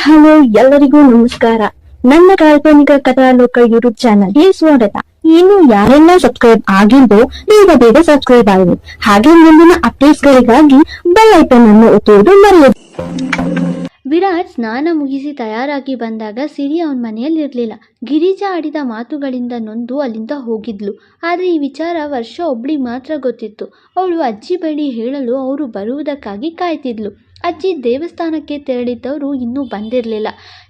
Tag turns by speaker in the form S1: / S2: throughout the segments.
S1: Hello, ಎಲ್ಲರಿಗೂ ನಮಸ್ಕಾರ. ನನ್ನ ಕಾಲ್ಪನಿಕ ಕಥಾಲೋಕ ಯೂಟ್ಯೂಬ್ ಚಾನಲ್ಗೆ ಸ್ವಾಗತ. ಇನ್ನು ಯಾರೆಲ್ಲ ಸಬ್ಸ್ಕ್ರೈಬ್ ಆಗಿದ್ದೋ ಬೇಗ ಬೇಗ ಸಬ್ಸ್ಕ್ರೈಬ್ ಆಗಿ ಹಾಗೆ ಮುಂದಿನ ಅಪ್ಡೇಟ್ಸ್ ಗಳಿಗಾಗಿ ಬೆಲ್ ಐಕನ್ ಅನ್ನು ಒತ್ತುವುದು ಮರೆಯದು.
S2: ವಿರಾಟ್ ಸ್ನಾನ ಮುಗಿಸಿ ತಯಾರಾಗಿ ಬಂದಾಗ ಸಿರಿ ಅವನ ಮನೆಯಲ್ಲಿರಲಿಲ್ಲ. ಗಿರಿಜಾ ಆಡಿದ ಮಾತುಗಳಿಂದ ನೊಂದು ಅಲ್ಲಿಂದ ಹೋಗಿದ್ಲು. ಆದರೆ ಈ ವಿಚಾರ ವರ್ಷ ಒಬ್ಳಿಗೆ ಮಾತ್ರ ಗೊತ್ತಿತ್ತು. ಅವಳು ಅಜ್ಜಿ ಬಳಿ ಹೇಳಲು ಅವರು ಬರುವುದಕ್ಕಾಗಿ ಕಾಯ್ತಿದ್ಲು. ಅಜ್ಜಿ ದೇವಸ್ಥಾನಕ್ಕೆ ತೆರಳಿದ್ದವರು ಇನ್ನೂ ಬಂದಿರಲಿಲ್ಲ.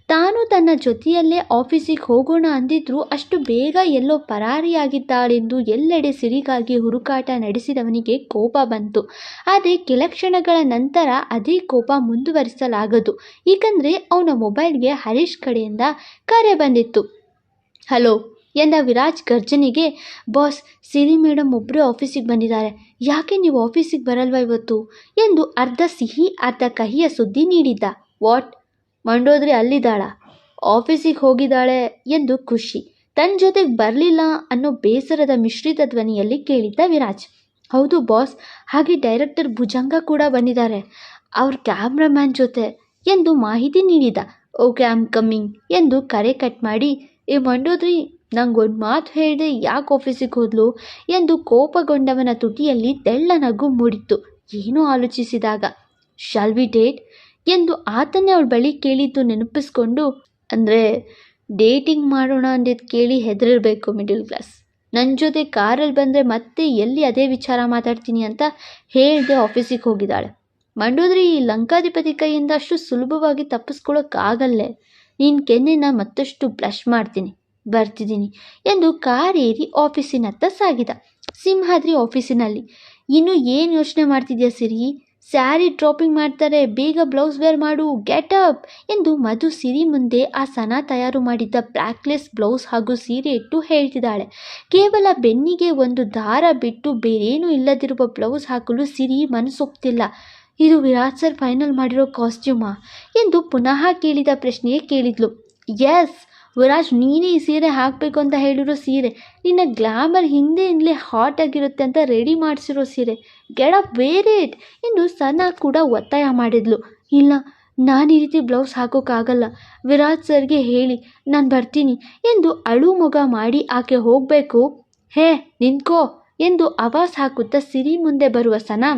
S2: ತಾನು ತನ್ನ ಜೊತೆಯಲ್ಲೇ ಆಫೀಸಿಗೆ ಹೋಗೋಣ ಅಂದಿದ್ರು ಅಷ್ಟು ಬೇಗ ಎಲ್ಲೋ ಪರಾರಿಯಾಗಿದ್ದಾಳೆಂದು ಎಲ್ಲೆಡೆ ಸಿರಿಗಾಗಿ ಹುಡುಕಾಟ ನಡೆಸಿದವನಿಗೆ ಕೋಪ ಬಂತು. ಆದರೆ ಕೆಲಕ್ಷಣಗಳ ನಂತರ ಅದೇ ಕೋಪ ಮುಂದುವರಿಸಲಾಗದು. ಏಕೆಂದರೆ ಅವನ ಮೊಬೈಲ್ಗೆ ಹರೀಶ್ ಕಡೆಯಿಂದ ಕರೆ ಬಂದಿತ್ತು. ಹಲೋ ಎಂದ ವಿರಾಜ್ ಗರ್ಜನೆಗೆ, ಬಾಸ್, ಸಿರಿ ಮೇಡಮ್ ಒಬ್ಬರೇ ಆಫೀಸಿಗೆ ಬಂದಿದ್ದಾರೆ. ಯಾಕೆ ನೀವು ಆಫೀಸಿಗೆ ಬರಲ್ವಾ ಇವತ್ತು? ಎಂದು ಅರ್ಧ ಸಿಹಿ, ಅರ್ಧ ಕಹಿಯ ಸುದ್ದಿ ನೀಡಿದ್ದ. ವಾಟ್? ಮಂಡೋದ್ರಿ ಅಲ್ಲಿದ್ದಾಳ? ಆಫೀಸಿಗೆ ಹೋಗಿದ್ದಾಳೆ ಎಂದು ಖುಷಿ. ತನ್ನ ಜೊತೆಗೆ ಬರಲಿಲ್ಲ ಅನ್ನೋ ಬೇಸರದ ಮಿಶ್ರಿತ ಧ್ವನಿಯಲ್ಲಿ ಕೇಳಿದ್ದ ವಿರಾಜ್. ಹೌದು ಬಾಸ್, ಹಾಗೆ ಡೈರೆಕ್ಟರ್ ಭುಜಂಗ ಕೂಡ ಬಂದಿದ್ದಾರೆ. ಅವ್ರ ಕ್ಯಾಮ್ರಾಮ್ಯಾನ್ ಜೊತೆ ಎಂದು ಮಾಹಿತಿ ನೀಡಿದ. ಓಕೆ, ಐ ಆಮ್ ಕಮ್ಮಿಂಗ್ ಎಂದು ಕರೆ ಕಟ್ ಮಾಡಿ ಈ ಮಂಡೋದ್ರಿ ನಂಗೆ ಒಂದು ಮಾತು ಹೇಳಿದೆ ಯಾಕೆ ಆಫೀಸಿಗೆ ಹೋದ್ಲು ಎಂದು ಕೋಪಗೊಂಡವನ ತುಟಿಯಲ್ಲಿ ತೆಳ್ಳ ನಗು ಮೂಡಿತ್ತು. ಏನೂ ಆಲೋಚಿಸಿದಾಗ ಶಾಲ್ ವಿ ಡೇಟ್ ಎಂದು ಆತನೇ ಅವಳ ಬಳಿ ಕೇಳಿದ್ದು ನೆನಪಿಸ್ಕೊಂಡು, ಅಂದರೆ ಡೇಟಿಂಗ್ ಮಾಡೋಣ ಅಂದಿದ್ದು ಕೇಳಿ ಹೆದರಿರಬೇಕು ಮಿಡಲ್ ಕ್ಲಾಸ್ ನನ್ನ ಜೊತೆ ಕಾರಲ್ಲಿ ಬಂದರೆ ಮತ್ತೆ ಎಲ್ಲಿ ಅದೇ ವಿಚಾರ ಮಾತಾಡ್ತೀನಿ ಅಂತ ಹೇಳಿದೆ ಆಫೀಸಿಗೆ ಹೋಗಿದ್ದಾಳೆ. ಮಂಡೋದ್ರಿ ಈ ಲಂಕಾಧಿಪತಿ ಕೈಯಿಂದ ಅಷ್ಟು ಸುಲಭವಾಗಿ ತಪ್ಪಿಸ್ಕೊಳ್ಳೋಕ್ಕಾಗಲ್ಲೇ ನೀನು ಕೆನ್ನೆನ ಮತ್ತಷ್ಟು ಬ್ಲಷ್ ಮಾಡ್ತೀನಿ. ಬರ್ತಿದ್ದೀನಿ ಎಂದು ಕಾರ್ ಏರಿ ಆಫೀಸಿನತ್ತ ಸಾಗಿದ. ಸಿಂಹಾದ್ರಿ ಆಫೀಸಿನಲ್ಲಿ, ಇನ್ನು ಏನು ಯೋಚನೆ ಮಾಡ್ತಿದ್ಯಾ ಸಿರಿ? ಸ್ಯಾರಿ ಡ್ರಾಪಿಂಗ್ ಮಾಡ್ತಾರೆ, ಬೇಗ ಬ್ಲೌಸ್ ವೇರ್ ಮಾಡು, ಗೆಟ್ ಅಪ್ ಎಂದು ಮಧು ಸಿರಿ ಮುಂದೆ ಆ ಸನ ತಯಾರು ಮಾಡಿದ್ದ ಬ್ಲ್ಯಾಕ್ಲೆಸ್ ಬ್ಲೌಸ್ ಹಾಗೂ ಸೀರೆ ಇಟ್ಟು ಹೇಳ್ತಿದ್ದಾಳೆ. ಕೇವಲ ಬೆನ್ನಿಗೆ ಒಂದು ದಾರ ಬಿಟ್ಟು ಬೇರೇನೂ ಇಲ್ಲದಿರುವ ಬ್ಲೌಸ್ ಹಾಕಲು ಸಿರಿ ಮನಸ್ಸೊಪ್ತಿಲ್ಲ ಇದು ವಿರಾಟ್ ಸರ್ ಫೈನಲ್ ಮಾಡಿರೋ ಕಾಸ್ಟ್ಯೂಮಾ? ಎಂದು ಪುನಃ ಕೇಳಿದ ಪ್ರಶ್ನೆಯೇ ಕೇಳಿದ್ಲು. ಎಸ್ ವಿರಾಜ್, ನೀನೇ ಈ ಸೀರೆ ಹಾಕಬೇಕು ಅಂತ ಹೇಳಿರೋ ಸೀರೆ ನಿನ್ನ ಗ್ಲಾಮರ್ ಹಿಂದೆಯಿಂದಲೇ ಹಾಟ್ ಆಗಿರುತ್ತೆ ಅಂತ ರೆಡಿ ಮಾಡಿಸಿರೋ ಸೀರೆ. ಗೆಡ ಬೇರೆ ಇಟ್ ಎಂದು ಸನಾ ಕೂಡ ಒತ್ತಾಯ ಮಾಡಿದ್ಲು. ಇಲ್ಲ, ನಾನು ಈ ರೀತಿ ಬ್ಲೌಸ್ ಹಾಕೋಕ್ಕಾಗಲ್ಲ. ವಿರಾಜ್ ಸರ್ಗೆ ಹೇಳಿ, ನಾನು ಬರ್ತೀನಿ ಎಂದು ಅಳು ಮೊಗ ಮಾಡಿ ಆಕೆ ಹೋಗಬೇಕು. ಹೇ, ನಿಂತ್ಕೋ ಎಂದು ಆವಾಜ್ ಹಾಕುತ್ತಾ ಸಿರಿ ಮುಂದೆ ಬರುವ ಸನಾ.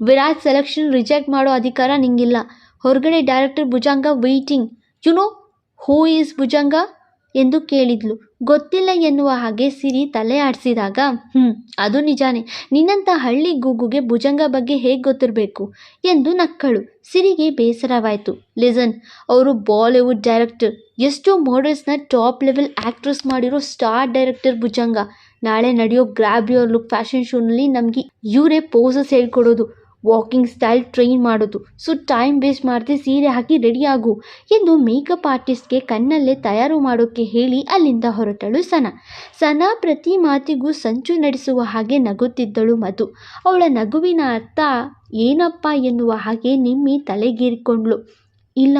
S2: ವಿರಾಜ್ ಸೆಲೆಕ್ಷನ್ ರಿಜೆಕ್ಟ್ ಮಾಡೋ ಅಧಿಕಾರ ನಿಂಗಿಲ್ಲ. ಹೊರಗಡೆ director Bhujanga waiting you know who is Bhujanga? ಎಂದು ಕೇಳಿದ್ಲು. ಗೊತ್ತಿಲ್ಲ ಎನ್ನುವ ಹಾಗೆ ಸಿರಿ ತಲೆ ಆಡಿಸಿದಾಗ ಹ್ಞೂ ಅದು ನಿಜಾನೇ. ನಿನ್ನಂಥ ಹಳ್ಳಿ ಗೂಗುಗೆ ಭುಜಂಗ ಬಗ್ಗೆ ಹೇಗೆ ಗೊತ್ತಿರಬೇಕು? ಎಂದು ನಕ್ಕಳು. ಸಿರಿಗೆ ಬೇಸರವಾಯಿತು. ಲಿಸನ್ ಅವರು ಬಾಲಿವುಡ್ ಡೈರೆಕ್ಟರ್ ಎಷ್ಟೋ ಮಾಡಲ್ಸ್ನ ಟಾಪ್ ಲೆವೆಲ್ ಆ್ಯಕ್ಟ್ರೆಸ್ ಮಾಡಿರೋ ಸ್ಟಾರ್ ಡೈರೆಕ್ಟರ್ ಭುಜಂಗ. ನಾಳೆ ನಡೆಯೋ ಗ್ರ್ಯಾಬ್ ಯೋರ್ ಲುಕ್ ಫ್ಯಾಷನ್ ಶೋನಲ್ಲಿ ನಮಗೆ ಇವರೇ ಪೋಸಸ್ ಹೇಳ್ಕೊಡೋದು. ವಾಕಿಂಗ್ ಸ್ಟೈಲ್ ಟ್ರೈನ್ ಮಾಡೋದು. ಸೊ ಟೈಮ್ ವೇಸ್ಟ್ ಮಾಡದೆ ಸೀರೆ ಹಾಕಿ ರೆಡಿ ಆಗು ಎಂದು ಮೇಕಪ್ ಆರ್ಟಿಸ್ಟ್ಗೆ ಕಣ್ಣಲ್ಲೇ ತಯಾರು ಮಾಡೋಕ್ಕೆ ಹೇಳಿ ಅಲ್ಲಿಂದ ಹೊರಟಳು ಸನಾ. ಸನಾ ಪ್ರತಿ ಮಾತಿಗೂ ಸಂಚು ನಡೆಸುವ ಹಾಗೆ ನಗುತ್ತಿದ್ದಳು ಮಧು. ಅವಳ ನಗುವಿನ ಅರ್ಥ ಏನಪ್ಪ ಎನ್ನುವ ಹಾಗೆ ನಿಮ್ಮಿ ತಲೆಗೀರಿಕೊಂಡ್ಳು. ಇಲ್ಲ,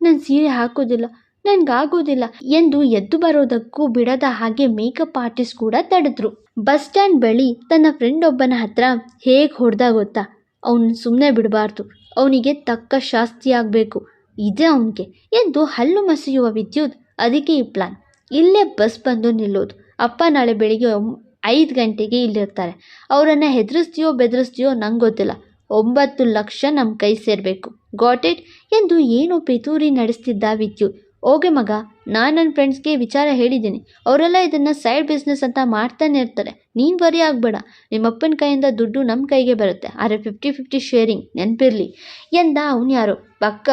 S2: ನಾನು ಸೀರೆ ಹಾಕೋದಿಲ್ಲ, ನನಗಾಗೋದಿಲ್ಲ ಎಂದು ಎದ್ದು ಬರೋದಕ್ಕೂ ಬಿಡದ ಹಾಗೆ ಮೇಕಪ್ ಆರ್ಟಿಸ್ಟ್ ಕೂಡ ತಡೆದ್ರು. ಬಸ್ ಸ್ಟ್ಯಾಂಡ್ ಬಳಿ ತನ್ನ ಫ್ರೆಂಡ್ ಒಬ್ಬನ ಹತ್ರ ಹೇಗೆ ಹೊಡೆದ ಗೊತ್ತಾ? ಅವನು ಸುಮ್ಮನೆ ಬಿಡಬಾರ್ದು. ಅವನಿಗೆ ತಕ್ಕ ಶಾಸ್ತಿ ಆಗಬೇಕು. ಇದೆ ಅವನಿಗೆ. ಎಂದು ಹಲ್ಲು ಮಸಿಯುವ ವಿದ್ಯುತ್ ಅದಕ್ಕೆ ಈ ಪ್ಲಾನ್ ಇಲ್ಲೇ ಬಸ್ ಬಂದು ನಿಲ್ಲೋದು. ಅಪ್ಪ ನಾಳೆ ಬೆಳಿಗ್ಗೆ ಐದು ಗಂಟೆಗೆ ಇಲ್ಲಿರ್ತಾರೆ. ಅವರನ್ನು ಹೆದರಿಸ್ತೀಯೋ ಬೆದರಿಸ್ತೀಯೋ ನಂಗೆ ಗೊತ್ತಿಲ್ಲ. ಒಂಬತ್ತು ಲಕ್ಷ ನಮ್ಮ ಕೈ ಸೇರಬೇಕು. ಗಾಟ್ ಇಟ್ ಎಂದು ಏನು ಪಿತೂರಿ ನಡೆಸ್ತಿದ್ದ ವಿದ್ಯುತ್. ಓಕೆ ಮಗ, ನಾನು ನನ್ನ ಫ್ರೆಂಡ್ಸ್ಗೆ ವಿಚಾರ ಹೇಳಿದ್ದೀನಿ. ಅವರೆಲ್ಲ ಇದನ್ನು ಸೈಡ್ ಬಿಸ್ನೆಸ್ ಅಂತ ಮಾಡ್ತಾನೆ ಇರ್ತಾರೆ. ನೀನು ಬರೀ ಆಗಬೇಡ. ನಿಮ್ಮಪ್ಪನ ಕೈಯಿಂದ ದುಡ್ಡು ನಮ್ಮ ಕೈಗೆ ಬರುತ್ತೆ. ಆದರೆ ಫಿಫ್ಟಿ ಫಿಫ್ಟಿ ಶೇರಿಂಗ್ ನೆನಪಿರಲಿ. ಎಂದ ಅವನು ಯಾರು? ಪಕ್ಕ.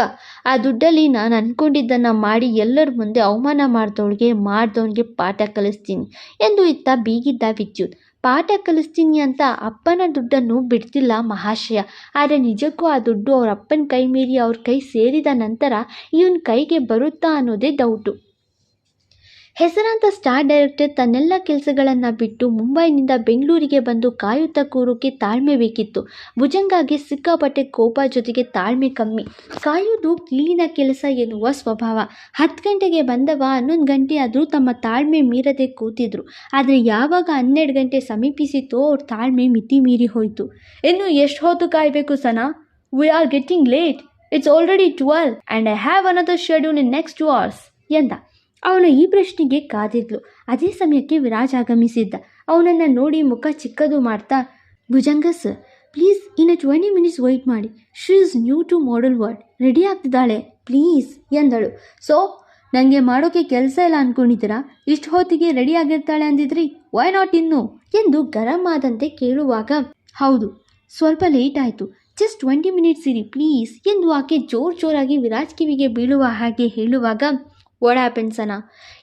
S2: ಆ ದುಡ್ಡಲ್ಲಿ ನಾನು ಅಂದ್ಕೊಂಡಿದ್ದನ್ನು ಮಾಡಿ ಎಲ್ಲರ ಮುಂದೆ ಅವಮಾನ ಮಾಡ್ದವಳಿಗೆ, ಮಾಡ್ದವನಿಗೆ ಪಾಠ ಕಲಿಸ್ತೀನಿ. ಎಂದು ಇತ್ತ ಬೀಗಿದ್ದ ವಿದ್ಯುತ್. ಪಾಠ ಕಲಿಸ್ತೀನಿ ಅಂತ ಅಪ್ಪನ ದುಡ್ಡನ್ನು ಬಿಡ್ತಿಲ್ಲ ಮಹಾಶಯ ಆದರೆ ನಿಜಕ್ಕೂ ಆ ದುಡ್ಡು ಅವರ ಅಪ್ಪನ ಕೈ ಮೀರಿ ಅವ್ರ ಕೈ ಸೇರಿದ ನಂತರ ಇವನ ಕೈಗೆ ಬರುತ್ತಾ ಅನ್ನೋದೇ ಡೌಟು ಹೆಸರಾಂತ ಸ್ಟಾರ್ ಡೈರೆಕ್ಟರ್ ತನ್ನೆಲ್ಲ ಕೆಲಸಗಳನ್ನು ಬಿಟ್ಟು ಮುಂಬೈನಿಂದ ಬೆಂಗಳೂರಿಗೆ ಬಂದು ಕಾಯುತ್ತಾ ಕೂರೋಕೆ ತಾಳ್ಮೆ ಬೇಕಿತ್ತು. ಭುಜಂಗಾಗೆ ಸಿಕ್ಕಾಪಟ್ಟೆ ಕೋಪ ಜೊತೆಗೆ ತಾಳ್ಮೆ ಕಮ್ಮಿ. ಕಾಯುವುದು ಕ್ಲೀನ ಕೆಲಸ ಎನ್ನುವ ಸ್ವಭಾವ. ಹತ್ತು ಗಂಟೆಗೆ ಬಂದವ ಹನ್ನೊಂದು ಗಂಟೆ ಆದರೂ ತಮ್ಮ ತಾಳ್ಮೆ ಮೀರದೆ ಕೂತಿದ್ರು. ಆದರೆ ಯಾವಾಗ ಹನ್ನೆರಡು ಗಂಟೆ ಸಮೀಪಿಸಿತೋ ಅವ್ರ ತಾಳ್ಮೆ ಮಿತಿ ಮೀರಿ ಹೋಯಿತು. ಇನ್ನು ಎಷ್ಟು ಹೊತ್ತು ಕಾಯಬೇಕು Sana? We are getting late it's already twelve and I have another schedule in next two hours ಎಂದ. ಅವನ ಈ ಪ್ರಶ್ನೆಗೆ ಕಾದಿದ್ಲು. ಅದೇ ಸಮಯಕ್ಕೆ ವಿರಾಜ್ ಆಗಮಿಸಿದ್ದ. ಅವನನ್ನು ನೋಡಿ ಮುಖ ಚಿಕ್ಕದು ಮಾಡ್ತಾ, ಭುಜಂಗ ಸರ್ ಪ್ಲೀಸ್ ಇನ್ನು ಟ್ವೆಂಟಿ ಮಿನಿಟ್ಸ್ ವೆಯ್ಟ್ ಮಾಡಿ. She is new to model world ready ಆಗ್ತಿದ್ದಾಳೆ. Please ಎಂದಳು. ಸೊ ನನಗೆ ಮಾಡೋಕ್ಕೆ ಕೆಲಸ ಇಲ್ಲ ಅಂದ್ಕೊಂಡಿದ್ದೀರಾ ಇಷ್ಟು ಹೊತ್ತಿಗೆ ರೆಡಿ ಆಗಿರ್ತಾಳೆ ಅಂದಿದ್ರಿ? ವೈ ನಾಟ್ ಇನ್ನು? ಎಂದು ಗರಂ ಆದಂತೆ ಕೇಳುವಾಗ, ಹೌದು, ಸ್ವಲ್ಪ ಲೇಟ್ ಆಯಿತು. ಜಸ್ಟ್ ಟ್ವೆಂಟಿ ಮಿನಿಟ್ಸ್ ಇರಿ ಪ್ಲೀಸ್ ಎಂದು ಆಕೆ ಜೋರು ಜೋರಾಗಿ ವಿರಾಜ್ ಕಿವಿಗೆ ಬೀಳುವ ಹಾಗೆ ಹೇಳುವಾಗ ವಾಟ್ ಹ್ಯಾಪನ್ ಸನ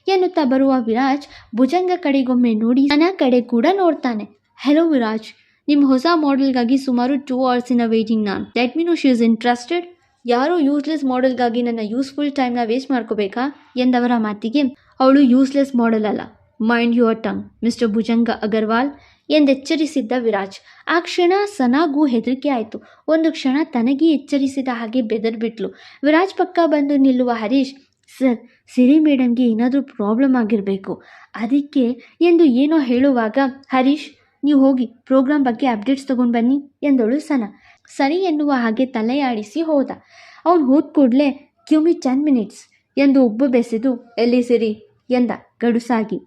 S2: ಎನ್ನುತ್ತಾ ಬರುವ ವಿರಾಜ್ ಭುಜಂಗ ಕಡೆಗೊಮ್ಮೆ ನೋಡಿ ನನ್ನ ಕಡೆ ಕೂಡ ನೋಡ್ತಾನೆ. ಹೆಲೋ ವಿರಾಜ್. ನಿಮ್ಮ ಹೊಸ ಮಾಡೆಲ್ಗಾಗಿ ಸುಮಾರು ಟೂ ಅವರ್ಸಿನ ವೇಟಿಂಗ್ ನಾನು. Let me know she is interested ಯಾರೋ ಯೂಸ್ಲೆಸ್ ಮಾಡೆಲ್ಗಾಗಿ ನನ್ನ ಯೂಸ್ಫುಲ್ ಟೈಮ್ನ ವೇಸ್ಟ್ ಮಾಡ್ಕೋಬೇಕಾ? ಎಂದವರ ಮಾತಿಗೆ, ಅವಳು ಯೂಸ್ಲೆಸ್ ಮಾಡೆಲ್ ಅಲ್ಲ. Mind your tongue mister Bhujanga Agarwal ಎಂದೆಚ್ಚರಿಸಿದ್ದ Viraj. ಆ ಕ್ಷಣ ಸನಾಗೂ ಹೆದರಿಕೆ ಆಯಿತು. ಒಂದು ಕ್ಷಣ ತನಗೆ ಎಚ್ಚರಿಸಿದ ಹಾಗೆ ಬೆದರ್ಬಿಟ್ಲು. ವಿರಾಜ್ ಪಕ್ಕ ಬಂದು ನಿಲ್ಲುವ ಹರೀಶ್ ಸರ್, ಸಿರಿ ಮೇಡಮ್ಗೆ ಏನಾದರೂ ಪ್ರಾಬ್ಲಮ್ ಆಗಿರಬೇಕು. ಅದಕ್ಕೆ ಎಂದು ಏನೋ ಹೇಳುವಾಗ, ಹರೀಶ್, ನೀವು ಹೋಗಿ ಪ್ರೋಗ್ರಾಮ್ ಬಗ್ಗೆ ಅಪ್ಡೇಟ್ಸ್ ತಗೊಂಡು ಬನ್ನಿ ಎಂದಳು ಸನ. ಸರಿ ಎನ್ನುವ ಹಾಗೆ ತಲೆಯಾಡಿಸಿ ಹೋದ. ಅವನು ಹೋದ ಕೂಡಲೇ ಕ್ಯೂಮಿ ಟೆನ್ ಮಿನಿಟ್ಸ್ ಎಂದು ಉಬ್ಬು ಬೆಸೆದು, ಎಲ್ಲಿ ಸಿರಿ? ಎಂದ ಗಡುಸಾಗಿ.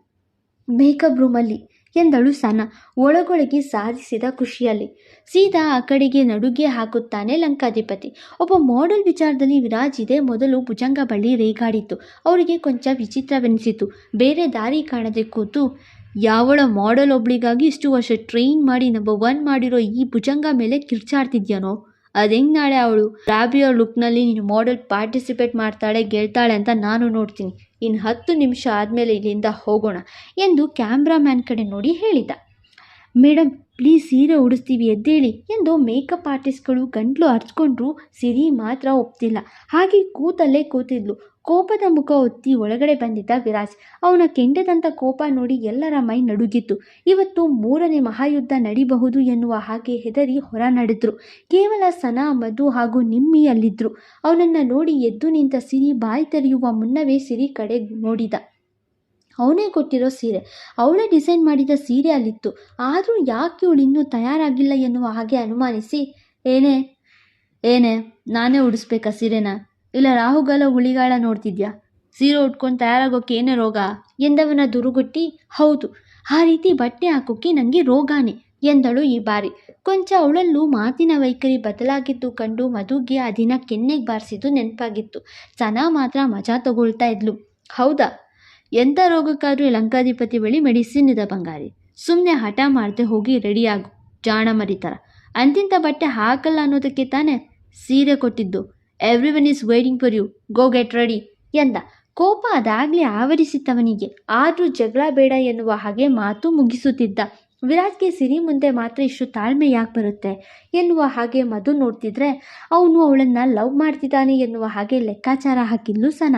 S2: ಮೇಕಪ್ ರೂಮಲ್ಲಿ ಎಂದಳು ಸನ. ಒಳಗೊಳಗೆ ಸಾಧಿಸಿದ ಖುಷಿಯಲ್ಲಿ. ಸೀದಾ ಆ ಕಡೆಗೆ ನಡುಗೆ ಹಾಕುತ್ತಾನೆ ಲಂಕಾಧಿಪತಿ. ಒಬ್ಬ ಮಾಡೆಲ್ ವಿಚಾರದಲ್ಲಿ ವಿರಾಜ್ ಇದೆ. ಮೊದಲು ಭುಜಂಗ ಬಳಿ ರೇಗಾಡಿತ್ತು. ಅವರಿಗೆ ಕೊಂಚ ವಿಚಿತ್ರವೆನಿಸಿತು. ಬೇರೆ ದಾರಿ ಕಾಣದೆ ಕೂತು, ಯಾವಳ ಮಾಡೆಲ್ ಒಬ್ಳಿಗಾಗಿ ಇಷ್ಟು ವರ್ಷ ಟ್ರೈನ್ ಮಾಡಿ ನಂಬರ್ ಒನ್ ಮಾಡಿರೋ ಈ ಭುಜಂಗ ಮೇಲೆ ಕಿರ್ಚಾಡ್ತಿದ್ಯಾನೋ? ಅದೆಂಗೆ ನಾಳೆ ಅವಳು? ರಾಬಿಯೋ ಲುಕ್ನಲ್ಲಿ ನೀನು ಮಾಡೆಲ್ ಪಾರ್ಟಿಸಿಪೇಟ್ ಮಾಡ್ತಾಳೆ, ಗೆಲ್ತಾಳೆ ಅಂತ ನಾನು ನೋಡ್ತೀನಿ. ಇನ್ನು ಹತ್ತು ನಿಮಿಷ ಆದಮೇಲೆ ಇಲ್ಲಿಂದ ಹೋಗೋಣ ಎಂದು ಕ್ಯಾಮ್ರಾಮ್ಯಾನ್ ಕಡೆ ನೋಡಿ ಹೇಳಿದ. ಮೇಡಮ್ ಪ್ಲೀಸ್ ಸೀರೆ ಉಡಿಸ್ತೀವಿ, ಎದ್ದೇಳಿ ಎಂದು ಮೇಕಪ್ ಆರ್ಟಿಸ್ಟ್ಗಳು ಗಂಟ್ಲು ಹರ್ಚ್ಕೊಂಡ್ರು. ಸಿರಿ ಮಾತ್ರ ಒಪ್ತಿಲ್ಲ. ಹಾಗೆ ಕೂತಲ್ಲೇ ಕೂತಿದ್ಲು. ಕೋಪದ ಮುಖ ಒತ್ತಿ ಒಳಗಡೆ ಬಂದಿದ್ದ ವಿರಾಜ್. ಅವನ ಕೆಂಡದಂಥ ಕೋಪ ನೋಡಿ ಎಲ್ಲರ ಮೈ ನಡುಗಿತ್ತು. ಇವತ್ತು ಮೂರನೇ ಮಹಾಯುದ್ಧ ನಡಿಬಹುದು ಎನ್ನುವ ಹಾಗೆ ಹೆದರಿ ಹೊರ ನಡೆದ್ರು. ಕೇವಲ ಸನಾ, ಮಧು ಹಾಗೂ ನಿಮ್ಮಿ ಅಲ್ಲಿದ್ರು ಅವನನ್ನು ನೋಡಿ ಎದ್ದು ನಿಂತ ಸಿರಿ, ಬಾಯಿ ತೆರೆಯುವ ಮುನ್ನವೇ ಸಿರಿ ಕಡೆ ನೋಡಿದ. ಅವನೇ ಕೊಟ್ಟಿರೋ ಸೀರೆ. ಅವಳೇ ಡಿಸೈನ್ ಮಾಡಿದ ಸೀರೆ ಅಲ್ಲಿತ್ತು. ಆದರೂ ಯಾಕೆ ಇವಳು ಇನ್ನೂ ತಯಾರಾಗಿಲ್ಲ ಎನ್ನುವ ಹಾಗೆ ಅನುಮಾನಿಸಿ, ಏನೇ ಏನೇ, ನಾನೇ ಉಡಿಸ್ಬೇಕಾ ಸೀರೆನ? ಇಲ್ಲ, ರಾಹುಗಾಲ ಹುಳಿಗಾಳ ನೋಡ್ತಿದ್ಯಾ? ಸೀರೆ ಉಟ್ಕೊಂಡು ತಯಾರಾಗೋಕೆ ಏನೇ ರೋಗ? ಎಂದವನ ದುರುಗುಟ್ಟಿ, ಹೌದು, ಆ ರೀತಿ ಬಟ್ಟೆ ಹಾಕೋಕೆ ನನಗೆ ರೋಗಾನೆ, ಎಂದಳು ಈ ಬಾರಿ. ಕೊಂಚ ಅವಳಲ್ಲೂ ಮಾತಿನ ವೈಖರಿ ಬದಲಾಗಿದ್ದು ಕಂಡು ಮಧುಗೆ ಆ ದಿನ ಕೆನ್ನೆಗೆ ಬಾರಿಸಿದ್ದು ನೆನಪಾಗಿತ್ತು. ಚೆನ್ನಾಗಿ ಮಾತ್ರ ಮಜಾ ತಗೊಳ್ತಾ ಇದ್ಲು. ಹೌದಾ? ಎಂಥ ರೋಗಕ್ಕಾದರೂ ಲಂಕಾಧಿಪತಿ ಬಳಿ ಮೆಡಿಸಿನ್ ಇದೆ ಬಂಗಾರಿ. ಸುಮ್ಮನೆ ಹಠ ಮಾಡದೆ ಹೋಗಿ ರೆಡಿಯಾಗು ಜಾಣ ಮರಿತಾರ ಅಂತಿಂಥ ಬಟ್ಟೆ ಹಾಕಲ್ಲ ಅನ್ನೋದಕ್ಕೆ ತಾನೇ ಸೀರೆ ಕೊಟ್ಟಿದ್ದು. Everyone is waiting for you go get ready ಎಂದ. ಕೋಪ ಅದಾಗಲೇ ಆವರಿಸಿತ್ತವನಿಗೆ. ಆದರೂ ಜಗಳ ಬೇಡ ಎನ್ನುವ ಹಾಗೆ ಮಾತು ಮುಗಿಸುತ್ತಿದ್ದ. ವಿರಾಟ್ಗೆ ಸಿರಿ ಮುಂದೆ ಮಾತ್ರ ಇಷ್ಟು ತಾಳ್ಮೆ ಯಾಕೆ ಬರುತ್ತೆ ಎನ್ನುವ ಹಾಗೆ ಮಧು ನೋಡ್ತಿದ್ರೆ, ಅವನು ಅವಳನ್ನು ಲವ್ ಮಾಡ್ತಿದ್ದಾನೆ ಎನ್ನುವ ಹಾಗೆ ಲೆಕ್ಕಾಚಾರ ಹಾಕಿದ್ಲು ಸನ.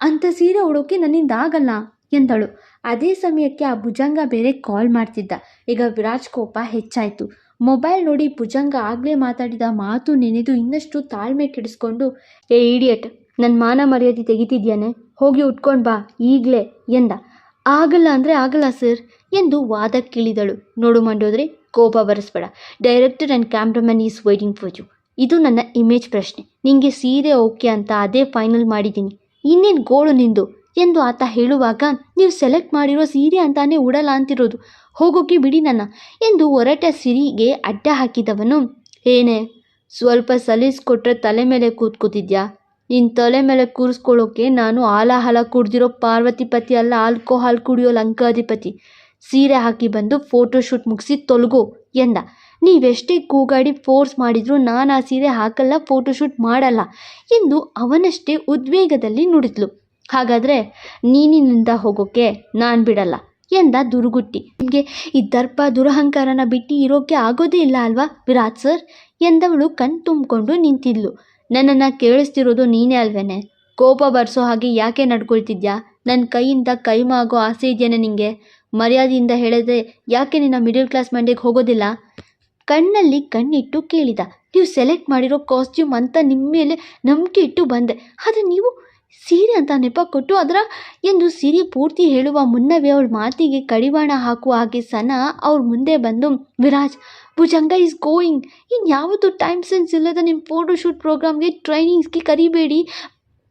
S2: ಅಂಥ ಸೀರೆ ಉಡೋಕೆ ನನ್ನಿಂದ ಆಗಲ್ಲ ಎಂದಳು. ಅದೇ ಸಮಯಕ್ಕೆ ಆ ಭುಜಂಗ ಬೇರೆ ಕಾಲ್ ಮಾಡ್ತಿದ್ದ. ಈಗ ವಿರಾಜ್ ಕೋಪ ಹೆಚ್ಚಾಯಿತು. ಮೊಬೈಲ್ ನೋಡಿ ಭುಜಂಗ ಆಗಲೇ ಮಾತಾಡಿದ ಮಾತು ನೆನೆದು ಇನ್ನಷ್ಟು ತಾಳ್ಮೆ ಕೆಡಿಸ್ಕೊಂಡು, ಏ ಇಡಿಯಟ್ ನನ್ನ ಮಾನ ಮರ್ಯಾದೆ ತೆಗಿತಿದ್ಯಾನೆ? ಹೋಗಿ ಉಟ್ಕೊಂಡು ಬಾ, ಈಗಲೇ, ಎಂದ. ಆಗಲ್ಲ ಅಂದರೆ ಆಗಲ್ಲ ಸರ್, ಎಂದು ವಾದಕ್ಕಿಳಿದಳು ನೋಡು ಮಂಡೋದ್ರೆ, ಕೋಪ ಬರೆಸ್ಬೇಡ. Director and cameraman is waiting for you. ಇದು ನನ್ನ ಇಮೇಜ್ ಪ್ರಶ್ನೆ. ನಿಮಗೆ ಸೀರೆ ಓಕೆ ಅಂತ ಅದೇ ಫೈನಲ್ ಮಾಡಿದ್ದೀನಿ. ಇನ್ನೇನು ಗೋಳು ನಿಂದು? ಎಂದು ಆತ ಹೇಳುವಾಗ, ನೀವು ಸೆಲೆಕ್ಟ್ ಮಾಡಿರೋ ಸೀರೆ ಅಂತಾನೆ ಉಡಲ್ಲ ಅಂತಿರೋದು. ಹೋಗೋಕೆ ಬಿಡಿ ನನ್ನ ಎಂದು ಹೊರಟ ಸಿರಿಗೆ ಅಡ್ಡ ಹಾಕಿದವನು. ಏನೇ, ಸ್ವಲ್ಪ ಸಲೀಸ್ ಕೊಟ್ಟರೆ ತಲೆ ಮೇಲೆ ಕೂತ್ಕೋತಿದ್ಯಾ? ನಿನ್ನ ತಲೆ ಮೇಲೆ ಕೂರಿಸ್ಕೊಳ್ಳೋಕೆ ನಾನು ಆಲಾಹಲ ಕುಡ್ದಿರೋ ಪಾರ್ವತಿಪತಿ ಅಲ್ಲ ಆಲ್ಕೋಹಾಲ್ ಕುಡಿಯೋ ಲಂಕಾಧಿಪತಿ. ಸೀರೆ ಹಾಕಿ ಬಂದು ಫೋಟೋಶೂಟ್ ಮುಗಿಸಿ ತೊಲಗೋ ಎಂದ. ನೀವೆಷ್ಟೇ ಕೂಗಾಡಿ ಫೋರ್ಸ್ ಮಾಡಿದರೂ ನಾನು ಆ ಸೀರೆ ಹಾಕಲ್ಲ ಫೋಟೋಶೂಟ್ ಮಾಡಲ್ಲ ಎಂದು ಅವನಷ್ಟೇ ಉದ್ವೇಗದಲ್ಲಿ ನುಡಿದ್ಲು. ಹಾಗಾದರೆ ನೀನಿನಿಂದ ಹೋಗೋಕ್ಕೆ ನಾನು ಬಿಡಲ್ಲ ಎಂದ ದುರುಗುಟ್ಟಿ. ನಿಮಗೆ ಈ ದರ್ಪ ದುರಹಂಕಾರನ ಬಿಟ್ಟು ಇರೋಕ್ಕೆ ಆಗೋದೇ ಇಲ್ಲ ಅಲ್ವಾ ವಿರಾಟ್ ಸರ್ ಎಂದವಳು ಕಣ್ ತುಂಬಿಕೊಂಡು ನಿಂತಿದ್ಲು. ನನ್ನನ್ನು ಕೇಳಿಸ್ತಿರೋದು ನೀನೇ ಅಲ್ವೇನೆ? ಕೋಪ ಬರ್ಸೋ ಹಾಗೆ ಯಾಕೆ ನಡ್ಕೊಳ್ತಿದ್ಯಾ? ನನ್ನ ಕೈಯಿಂದ ಕೈಮಾಗೋ ಆಸೆ ಇದೆಯೇನೆ ನಿನಗೆ ಮರ್ಯಾದೆಯಿಂದ ಹೇಳಿದ್ರೆ ಯಾಕೆ ನಿನ್ನ ಮಿಡಲ್ ಕ್ಲಾಸ್ ಮಂಡ್ಯಕ್ಕೆ ಹೋಗೋದಿಲ್ಲ? ಕಣ್ಣಲ್ಲಿ ಕಣ್ಣಿಟ್ಟು ಕೇಳಿದ. ನೀವು ಸೆಲೆಕ್ಟ್ ಮಾಡಿರೋ ಕಾಸ್ಟ್ಯೂಮ್ ಅಂತ ನಿಮ್ಮ ಮೇಲೆ ನಂಬಿಕೆ ಇಟ್ಟು ಬಂದೆ. ಆದರೆ ನೀವು ಸೀರೆ ಅಂತ ನೆಪ ಕೊಟ್ಟು ಅದರ ಎಂದು ಸಿರಿ ಪೂರ್ತಿ ಹೇಳುವ ಮುನ್ನವೇ ಅವಳ ಮಾತಿಗೆ ಕಡಿವಾಣ ಹಾಕುವ ಹಾಗೆ ಸನ ಅವ್ರ ಮುಂದೆ ಬಂದು, ವಿರಾಜ್, ಭುಜಂಗ ಈಸ್ ಗೋಯಿಂಗ್ ಇನ್ಯಾವುದು ಟೈಮ್ ಸೆನ್ಸ್ ಇಲ್ಲದ ನಿಮ್ಮ ಫೋಟೋ ಶೂಟ್ ಪ್ರೋಗ್ರಾಮ್ಗೆ ಟ್ರೈನಿಂಗ್ಸ್ಗೆ ಕರಿಬೇಡಿ.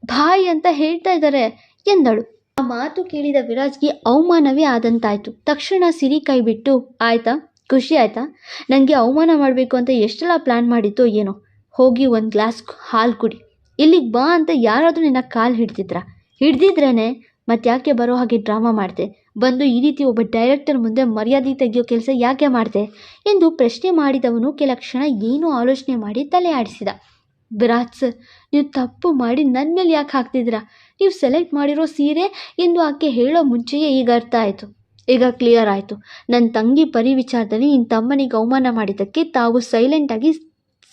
S2: ಬಾಯ್ ಅಂತ ಹೇಳ್ತಾ ಇದ್ದಾರೆ ಎಂದಳು. ಆ ಮಾತು ಕೇಳಿದ ವಿರಾಜ್ಗೆ ಅವಮಾನವೇ ಆದಂತಾಯಿತು. ತಕ್ಷಣ ಸಿರಿ ಕೈ ಬಿಟ್ಟು, ಆಯ್ತಾ? ಖುಷಿ ಆಯ್ತಾ? ನನಗೆ ಅವಮಾನ ಮಾಡಬೇಕು ಅಂತ ಎಷ್ಟೆಲ್ಲ ಪ್ಲ್ಯಾನ್ ಮಾಡಿತ್ತೋ ಏನೋ. ಹೋಗಿ ಒಂದು ಗ್ಲಾಸ್ ಹಾಲು ಕುಡಿ. ಇಲ್ಲಿಗೆ ಬಾ ಅಂತ ಯಾರಾದರೂ ನಿನ್ನ ಕಾಲು ಹಿಡ್ದಿದ್ರ. ಹಿಡ್ದಿದ್ರೇ ಮತ್ತೆ ಯಾಕೆ ಬರೋ ಹಾಗೆ ಡ್ರಾಮಾ ಮಾಡಿದೆ? ಬಂದು ಈ ರೀತಿ ಒಬ್ಬ ಡೈರೆಕ್ಟರ್ ಮುಂದೆ ಮರ್ಯಾದೆ ತೆಗೆಯೋ ಕೆಲಸ ಯಾಕೆ ಮಾಡಿದೆ? ಎಂದು ಪ್ರಶ್ನೆ ಮಾಡಿದವನು ಕೆಲ ಕ್ಷಣ ಏನೂ ಆಲೋಚನೆ ಮಾಡಿ ತಲೆ ಆಡಿಸಿದ. ಬ್ರಾಚ್ ಸರ್, ನೀವು ತಪ್ಪು ಮಾಡಿ ನನ್ನ ಮೇಲೆ ಯಾಕೆ ಹಾಕ್ತಿದ್ದೀರಾ? ನೀವು ಸೆಲೆಕ್ಟ್ ಮಾಡಿರೋ ಸೀರೆ ಎಂದು ಆಕೆ ಹೇಳೋ ಮುಂಚೆಯೇ ಈಗ ಅರ್ಥ ಆಯಿತು. ಈಗ ಕ್ಲಿಯರ್ ಆಯಿತು. ನನ್ನ ತಂಗಿ ಪರಿ ವಿಚಾರದಲ್ಲಿ ನಿನ್ನ ತಮ್ಮನಿಗೆ ಅವಮಾನ ಮಾಡಿದ್ದಕ್ಕೆ ತಾವು ಸೈಲೆಂಟಾಗಿ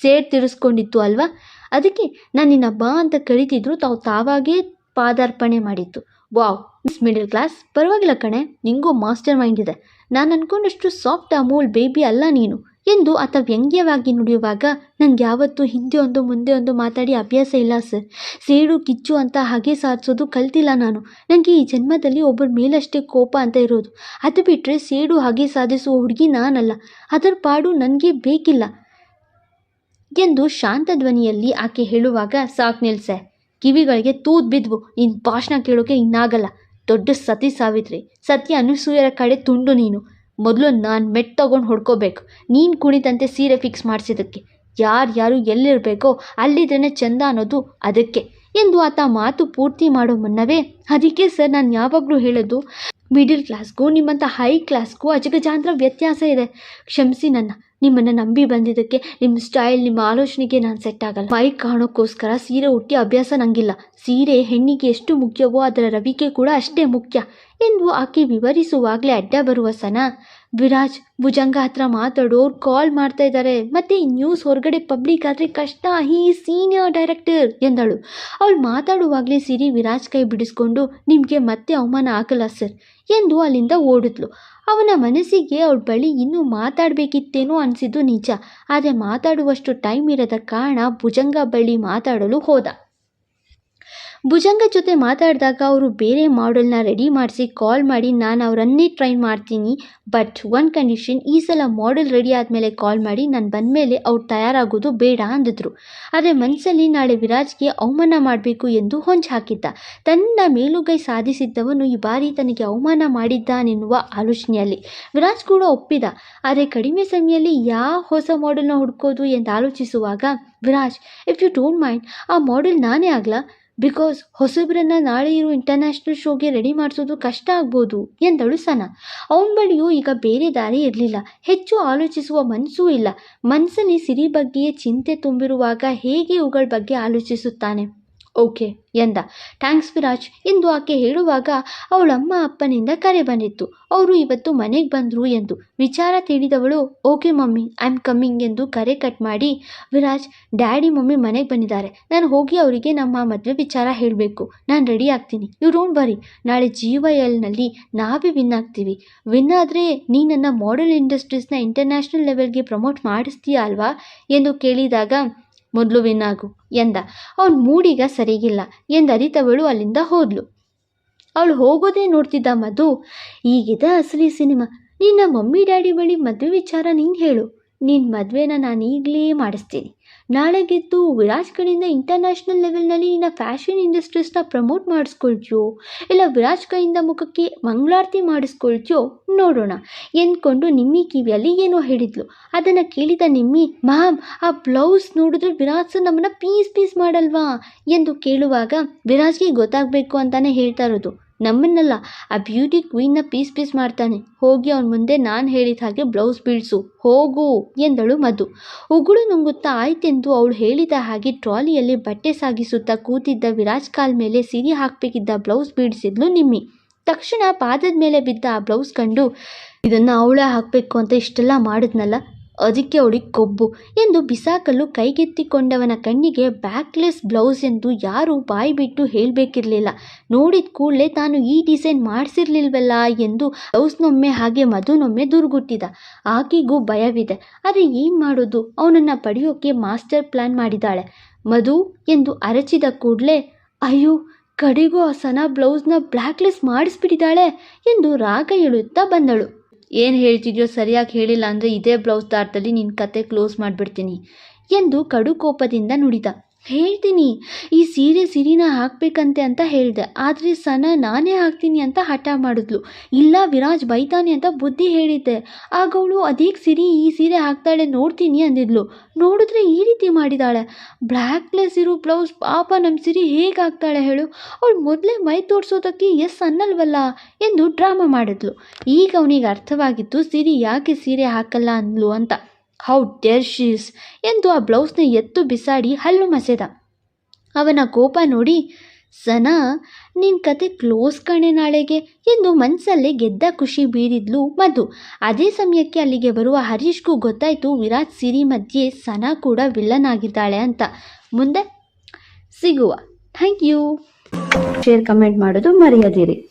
S2: ಸೇರ್ ತಿರ್ಸ್ಕೊಂಡಿತ್ತು ಅಲ್ವಾ? ಅದಕ್ಕೆ ನಾನು ನಿನ್ನ ಬಾ ಅಂತ ಕರಿತಿದ್ರು ತಾವು ತಾವಾಗೇ ಪಾದಾರ್ಪಣೆ ಮಾಡಿತ್ತು ವಾವ್ ಮಿಸ್ ಮಿಡಲ್ ಕ್ಲಾಸ್ ಪರವಾಗಿಲ್ಲ ಕಣೆ, ನಿಂಗೂ ಮಾಸ್ಟರ್ ಮೈಂಡ್ ಇದೆ. ನಾನು ಅನ್ಕೊಂಡಷ್ಟು ಸಾಫ್ಟ್ ಅಮೂಲ್ ಬೇಬಿ ಅಲ್ಲ ನೀನು. ಎಂದು ಆತ ವ್ಯಂಗ್ಯವಾಗಿ ನುಡಿಯುವಾಗ ನನಗೆ ಯಾವತ್ತೂ ಹಿಂದೆ ಒಂದು, ಮುಂದೆ ಒಂದು ಮಾತಾಡಿ ಅಭ್ಯಾಸ ಇಲ್ಲ ಸರ್. ಸೇಡು, ಕಿಚ್ಚು ಅಂತ ಹಾಗೆ ಸಾರಿಸೋದು ಕಲ್ತಿಲ್ಲ ನಾನು. ನನಗೆ ಈ ಜನ್ಮದಲ್ಲಿ ಒಬ್ಬರ ಮೇಲಷ್ಟೇ ಕೋಪ ಅಂತ ಇರೋದು. ಅದು ಬಿಟ್ಟರೆ ಸೇಡು ಹಾಗೆ ಸಾಧಿಸುವ ಹುಡುಗಿ ನಾನಲ್ಲ. ಅದರ ಪಾಡು ನನಗೆ ಬೇಕಿಲ್ಲ. ಎಂದು ಶಾಂತ ಧ್ವನಿಯಲ್ಲಿ ಆಕೆ ಹೇಳುವಾಗ, ಸಾಕ್ ನಿಲ್ಸೆ, ಕಿವಿಗಳಿಗೆ ತೂದ್ ಬಿದ್ವು, ನಿನ್ ಭಾಷಣ ಕೇಳೋಕೆ ಇನ್ನಾಗಲ್ಲ. ದೊಡ್ಡ ಸತಿ ಸಾವಿತ್ರಿ ಸತ್ಯ ಅನುಸೂಯರ ಕಡೆ ತುಂಡು ನೀನು. ಮೊದಲು ನಾನು ಮೆಟ್ ತಗೊಂಡು ಹೊಡ್ಕೋಬೇಕು. ನೀನು ಕುಣಿತಂತೆ ಸೀರೆ ಫಿಕ್ಸ್ ಮಾಡಿಸಿದ್ದಕ್ಕೆ ಯಾರ್ಯಾರು ಎಲ್ಲಿರ್ಬೇಕೋ ಎಲ್ಲಿರಬೇಕೋ ಅಲ್ಲಿದ್ರೇ ಚಂದ ಅನ್ನೋದು ಅದಕ್ಕೆ. ಎಂದು ಆತ ಮಾತು ಪೂರ್ತಿ ಮಾಡೋ ಮುನ್ನವೇ, ಅದಕ್ಕೆ ಸರ್, ನಾನು ಯಾವಾಗಲೂ ಹೇಳೋದು ಮಿಡಿಲ್ ಕ್ಲಾಸ್ಗೂ ನಿಮ್ಮಂಥ ಹೈ ಕ್ಲಾಸ್ಗೂ ಅಜಗಜಾಂತರ ವ್ಯತ್ಯಾಸ ಇದೆ. ಕ್ಷಮಿಸಿ ನನ್ನ, ನಿಮ್ಮನ್ನು ನಂಬಿ ಬಂದಿದ್ದಕ್ಕೆ, ನಿಮ್ಮ ಸ್ಟೈಲ್ ನಿಮ್ಮ ಆಲೋಚನೆಗೆ ನಾನು ಸೆಟ್ ಆಗಲ್ಲ. ಮೈ ಕಾಣೋಕ್ಕೋಸ್ಕರ ಸೀರೆ ಉಟ್ಟಿ ಅಭ್ಯಾಸ ನಂಗಿಲ್ಲ. ಸೀರೆ ಹೆಣ್ಣಿಗೆ ಎಷ್ಟು ಮುಖ್ಯವೋ ಅದರ ರವಿಕೆ ಕೂಡ ಅಷ್ಟೇ ಮುಖ್ಯ, ಎಂದು ಆಕೆ ವಿವರಿಸುವಾಗಲೇ ಅಡ್ಡ ಬರುವ ಸನ ವಿರಾಜ್ ಭುಜಂಗ ಹತ್ರ ಅವ್ರು ಕಾಲ್ ಮಾಡ್ತಾ ಇದ್ದಾರೆ ಮತ್ತೆ ನ್ಯೂಸ್ ಹೊರಗಡೆ ಪಬ್ಲಿಕ್ ಆದರೆ ಕಷ್ಟ ಹೀ ಸೀನಿಯರ್ ಡೈರೆಕ್ಟರ್ ಎಂದಳು. ಅವಳು ಮಾತಾಡುವಾಗಲೇ ಸಿರಿ ವಿರಾಜ್ ಕೈ ಬಿಡಿಸ್ಕೊಂಡು, ನಿಮಗೆ ಮತ್ತೆ ಅವಮಾನ ಆಗಲ್ಲ ಸರ್ ಎಂದು ಅಲ್ಲಿಂದ ಓಡಿದ್ಲು. ಅವನ ಮನಸ್ಸಿಗೆ ಅವಳ ಬಳಿ ಇನ್ನೂ ಮಾತಾಡಬೇಕಿತ್ತೇನೋ ಅನಿಸಿದ್ದು ನಿಜ. ಆದರೆ ಮಾತಾಡುವಷ್ಟು ಟೈಮ್ ಇರದ ಕಾರಣ ಭುಜಂಗ ಬಳಿ ಮಾತಾಡಲು ಹೋದ. ಭುಜಂಗ ಜೊತೆ ಮಾತಾಡಿದಾಗ ಅವರು ಬೇರೆ ಮಾಡೆಲ್ನ ರೆಡಿ ಮಾಡಿಸಿ ಕಾಲ್ ಮಾಡಿ, ನಾನು ಅವರನ್ನೇ ಟ್ರೈನ್ ಮಾಡ್ತೀನಿ ಬಟ್ ಒನ್ ಕಂಡೀಷನ್ ಈ ಸಲ ಮಾಡೆಲ್ ರೆಡಿ ಆದಮೇಲೆ ಕಾಲ್ ಮಾಡಿ, ನಾನು ಬಂದಮೇಲೆ ಅವ್ರು ತಯಾರಾಗೋದು ಬೇಡ ಅಂದಿದ್ರು. ಆದರೆ ಮನಸ್ಸಲ್ಲಿ ನಾಳೆ ವಿರಾಜ್ಗೆ ಅವಮಾನ ಮಾಡಬೇಕು ಎಂದು ಹೊಂಚು ಹಾಕಿದ್ದ. ತನ್ನ ಮೇಲುಗೈ ಸಾಧಿಸಿದ್ದವನು ಈ ಬಾರಿ ತನಗೆ ಅವಮಾನ ಮಾಡಿದ್ದಾನೆನ್ನುವ ಆಲೋಚನೆಯಲ್ಲಿ ವಿರಾಜ್ ಕೂಡ ಒಪ್ಪಿದ. ಆದರೆ ಕಡಿಮೆ ಸಮಯದಲ್ಲಿ ಯಾವ ಹೊಸ ಮಾಡೆಲ್ನ ಹುಡ್ಕೋದು ಎಂದು ಆಲೋಚಿಸುವಾಗ, Viraj if you don't mind ಆ ಮಾಡೆಲ್ ನಾನೇ ಆಗಲಾ? ಬಿಕಾಸ್ ಹೊಸಬ್ರನ್ನ ನಾಳೆ ಇರೋ ಇಂಟರ್ನ್ಯಾಷನಲ್ ಶೋಗೆ ರೆಡಿ ಮಾಡಿಸೋದು ಕಷ್ಟ ಆಗ್ಬೋದು ಎಂದಳು ಸನ. ಅವನ ಬಳಿಯೂ ಈಗ ಬೇರೆ ದಾರಿ ಇರಲಿಲ್ಲ. ಹೆಚ್ಚು ಆಲೋಚಿಸುವ ಮನಸ್ಸೂ ಇಲ್ಲ. ಮನಸ್ಸಲ್ಲಿ ಸಿರಿ ಬಗ್ಗೆಯೇ ಚಿಂತೆ ತುಂಬಿರುವಾಗ ಹೇಗೆ ಇವುಗಳ ಬಗ್ಗೆ ಆಲೋಚಿಸುತ್ತಾನೆ? ಓಕೆ ಎಂದ. ಥ್ಯಾಂಕ್ಸ್ ವಿರಾಜ್. ಎಂದು ಆಕೆ ಹೇಳುವಾಗ ಅವಳಮ್ಮ ಅಪ್ಪನಿಂದ ಕರೆ ಬಂದಿತ್ತು. ಅವರು ಇವತ್ತು ಮನೆಗೆ ಬಂದರು ಎಂದು. ವಿಚಾರ ತಿಳಿದವಳು, okay mummy, I am coming ಎಂದು ಕರೆ ಕಟ್ ಮಾಡಿ, ವಿರಾಜ್, ಡ್ಯಾಡಿ ಮಮ್ಮಿ ಮನೆಗೆ ಬಂದಿದ್ದಾರೆ. ನಾನು ಹೋಗಿ ಅವರಿಗೆ ನಮ್ಮ ಮದುವೆ ವಿಚಾರ ಹೇಳಬೇಕು. ನಾನು ರೆಡಿ ಆಗ್ತೀನಿ. ಯು ಡೋಂಟ್ ವರಿ ನಾಳೆ ಜೀವ ಎಲ್ನಲ್ಲಿ ನಾವೇ ವಿನ್ ಆಗ್ತೀವಿ. ವಿನ್ ಆದರೆ ನೀ ನನ್ನ ಮಾಡೆಲ್ ಇಂಡಸ್ಟ್ರೀಸ್ನ ಇಂಟರ್ನ್ಯಾಷನಲ್ ಲೆವೆಲ್ಗೆ ಪ್ರಮೋಟ್ ಮಾಡಿಸ್ತೀಯ ಅಲ್ವಾ? ಎಂದು ಕೇಳಿದಾಗ ಮೊದಲು ವಿನ್ ಆಗು ಎಂದ, ಅವನ ಮೂಡಿಗ ಸರಿಗಿಲ್ಲ ಎಂದರಿತವಳು ಅಲ್ಲಿಂದ ಹೋದ್ಲು. ಅವಳು ಹೋಗೋದೇ ನೋಡ್ತಿದ್ದ ಮಧು, ಈಗಿದೆ ಅಸಲಿ ಸಿನಿಮಾ, ನಿನ್ನ ಮಮ್ಮಿ ಡ್ಯಾಡಿ ಬಳಿ ಮದುವೆ ವಿಚಾರ ನೀನು ಹೇಳು ನಿನ್ನ ಮದುವೆನ ನಾನು ಈಗಲೇ ಮಾಡಿಸ್ತೀನಿ. ನಾಳೆ ಗೆದ್ದು ವಿರಾಜ್ ಕಡೆಯಿಂದ ಇಂಟರ್ನ್ಯಾಷನಲ್ ಲೆವೆಲ್ನಲ್ಲಿ ನಿನ್ನ ಫ್ಯಾಷನ್ ಇಂಡಸ್ಟ್ರೀಸ್ನ ಪ್ರಮೋಟ್ ಮಾಡಿಸ್ಕೊಳ್ತೀಯೋ? ಇಲ್ಲ ವಿರಾಜ್ ಕೈಯಿಂದ ಮುಖಕ್ಕೆ ಮಂಗಳಾರತಿ ಮಾಡಿಸ್ಕೊಳ್ತೀಯೋ? ನೋಡೋಣ. ಎಂದ್ಕೊಂಡು ನಿಮ್ಮಿ ಕಿವಿಯಲ್ಲಿ ಏನೋ ಹೇಳಿದ್ಲು. ಅದನ್ನು ಕೇಳಿದ ನಿಮ್ಮಿ, ಮ್ಯಾಮ್, ಆ ಬ್ಲೌಸ್ ನೋಡಿದ್ರೆ ವಿರಾಜ್ ನಮ್ಮನ್ನು ಪೀಸ್ ಪೀಸ್ ಮಾಡಲ್ವಾ? ಎಂದು ಕೇಳುವಾಗ, ವಿರಾಜ್ಗೆ ಗೊತ್ತಾಗಬೇಕು ಅಂತಾನೆ ಹೇಳ್ತಾ ಇರೋದು. ನಮ್ಮನ್ನಲ್ಲ, ಆ ಬ್ಯೂಟಿ ಕ್ವೀನ್ನ ಪೀಸ್ ಪೀಸ್ ಮಾಡ್ತಾನೆ. ಹೋಗಿ ಅವನ ಮುಂದೆ ನಾನು ಹೇಳಿದ ಹಾಗೆ ಬ್ಲೌಸ್ ಬೀಳ್ಸು. ಹೋಗು, ಎಂದಳು ಮಧು. ಉಗುಳು ನುಂಗುತ್ತಾ ಆಯ್ತೆಂದು ಅವಳು ಹೇಳಿದ ಹಾಗೆ ಟ್ರಾಲಿಯಲ್ಲಿ ಬಟ್ಟೆ ಸಾಗಿಸುತ್ತಾ ಕೂತಿದ್ದ ವಿರಾಜ್ ಕಾಲ್ ಮೇಲೆ ಸಿರಿ ಹಾಕಬೇಕಿದ್ದ ಬ್ಲೌಸ್ ಬೀಡಿಸಿದ್ಲು ನಿಮ್ಮಿ. ತಕ್ಷಣ ಪಾದದ ಮೇಲೆ ಬಿದ್ದ ಆ ಬ್ಲೌಸ್ ಕಂಡು, ಇದನ್ನು ಅವಳೇ ಹಾಕಬೇಕು ಅಂತ ಇಷ್ಟೆಲ್ಲ ಮಾಡಿದ್ನಲ್ಲ. ಅದಕ್ಕೆ ಅವಳಿಗೆ ಕೊಬ್ಬು ಎಂದು ಬಿಸಾಕಲು ಕೈಗೆತ್ತಿಕೊಂಡವನ ಕಣ್ಣಿಗೆ ಬ್ಯಾಕ್ಲೆಸ್ ಬ್ಲೌಸ್ ಎಂದು ಯಾರು ಬಾಯಿ ಬಿಟ್ಟು ಹೇಳಬೇಕಿರಲಿಲ್ಲ. ನೋಡಿದ ಕೂಡಲೇ ತಾನು ಈ ಡಿಸೈನ್ ಮಾಡಿಸಿರ್ಲಿಲ್ವಲ್ಲ ಎಂದು ಬ್ಲೌಸ್ನೊಮ್ಮೆ ಹಾಗೆ ಮಧುನೊಮ್ಮೆ ದುರ್ಗುಟ್ಟಿದ. ಆಕೆಗೂ ಭಯವಿದೆ. ಆದರೆ ಏನು ಮಾಡೋದು? ಅವನನ್ನು ಪಡೆಯೋಕೆ ಮಾಸ್ಟರ್ ಪ್ಲ್ಯಾನ್ ಮಾಡಿದ್ದಾಳೆ. ಮಧು ಎಂದು ಅರಚಿದ ಕೂಡಲೇ, ಅಯ್ಯೋ, ಕಡೆಗೂ ಆ ಸನ ಬ್ಲೌಸ್ನ ಬ್ಲ್ಯಾಕ್ಲೆಸ್ ಮಾಡಿಸ್ಬಿಟ್ಟಿದ್ದಾಳೆ ಎಂದು ರಾಗ ಹೇಳುತ್ತಾ ಬಂದಳು. ಏನು ಹೇಳ್ತಿದ್ಯೋ ಸರಿಯಾಗಿ ಹೇಳಿಲ್ಲ ಅಂದರೆ ಇದೇ ಬ್ಲೌಸ್ ದಾರದಲ್ಲಿ ನಿನ್ನ ಕತೆ ಕ್ಲೋಸ್ ಮಾಡಿಬಿಡ್ತೀನಿ ಎಂದು ಕಡು ಕೋಪದಿಂದ ನುಡಿದ. ಹೇಳ್ತೀನಿ, ಈ ಸೀರೆ ಸಿರಿನ ಹಾಕ್ಬೇಕಂತೆ ಅಂತ ಹೇಳಿದೆ. ಆದರೆ ಸನ ನಾನೇ ಹಾಕ್ತೀನಿ ಅಂತ ಹಠ ಮಾಡಿದ್ಲು. ಇಲ್ಲ ವಿರಾಜ್ ಬೈತಾನೆ ಅಂತ ಬುದ್ಧಿ ಹೇಳಿದ್ದೆ. ಆಗ ಅವಳು ಸಿರಿ ಈ ಸೀರೆ ಹಾಕ್ತಾಳೆ ನೋಡ್ತೀನಿ ಅಂದಿದ್ಲು. ನೋಡಿದ್ರೆ ಈ ರೀತಿ ಮಾಡಿದಾಳೆ. ಬ್ಲ್ಯಾಕ್ಲೆಸ್ ಇರೋ ಬ್ಲೌಸ್ ಪಾಪ ನಮ್ಮ ಸಿರಿ ಹೇಗೆ ಹಾಕ್ತಾಳೆ ಹೇಳು. ಅವಳು ಮೊದಲೇ ಮೈ ತೋರಿಸೋದಕ್ಕೆ ಎಸ್ ಅನ್ನಲ್ವಲ್ಲ ಎಂದು ಡ್ರಾಮಾ ಮಾಡಿದ್ಲು. ಈಗ ಅವನಿಗೆ ಅರ್ಥವಾಗಿತ್ತು ಸಿರಿ ಯಾಕೆ ಸೀರೆ ಹಾಕಲ್ಲ ಅಂದ್ಲು ಅಂತ. ಹೌ ಡೇರ್ ಶೀಸ್ ಎಂದು ಆ ಬ್ಲೌಸ್ನ ಎತ್ತು ಬಿಸಾಡಿ ಹಲ್ಲು ಮಸೆದ. ಅವನ ಕೋಪ ನೋಡಿ, ಸನಾ ನಿನ್ನ ಕತೆ ಕ್ಲೋಸ್ ಕಣೆ ನಾಳೆಗೆ ಎಂದು ಮನಸ್ಸಲ್ಲೇ ಗೆದ್ದ ಖುಷಿ ಬೀರಿದ್ಲು ಮಧು. ಅದೇ ಸಮಯಕ್ಕೆ ಅಲ್ಲಿಗೆ ಬರುವ ಹರೀಶ್ಗೂ ಗೊತ್ತಾಯಿತು, ವಿರಾಟ್ ಸಿರಿ ಮಧ್ಯೆ ಸನಾ ಕೂಡ ವಿಲ್ಲನ್ ಆಗಿದ್ದಾಳೆ ಅಂತ. ಮುಂದೆ ಸಿಗುವ. ಥ್ಯಾಂಕ್ ಯು
S1: ಶೇರ್ ಕಮೆಂಟ್ ಮಾಡೋದು ಮರೆಯದಿರಿ.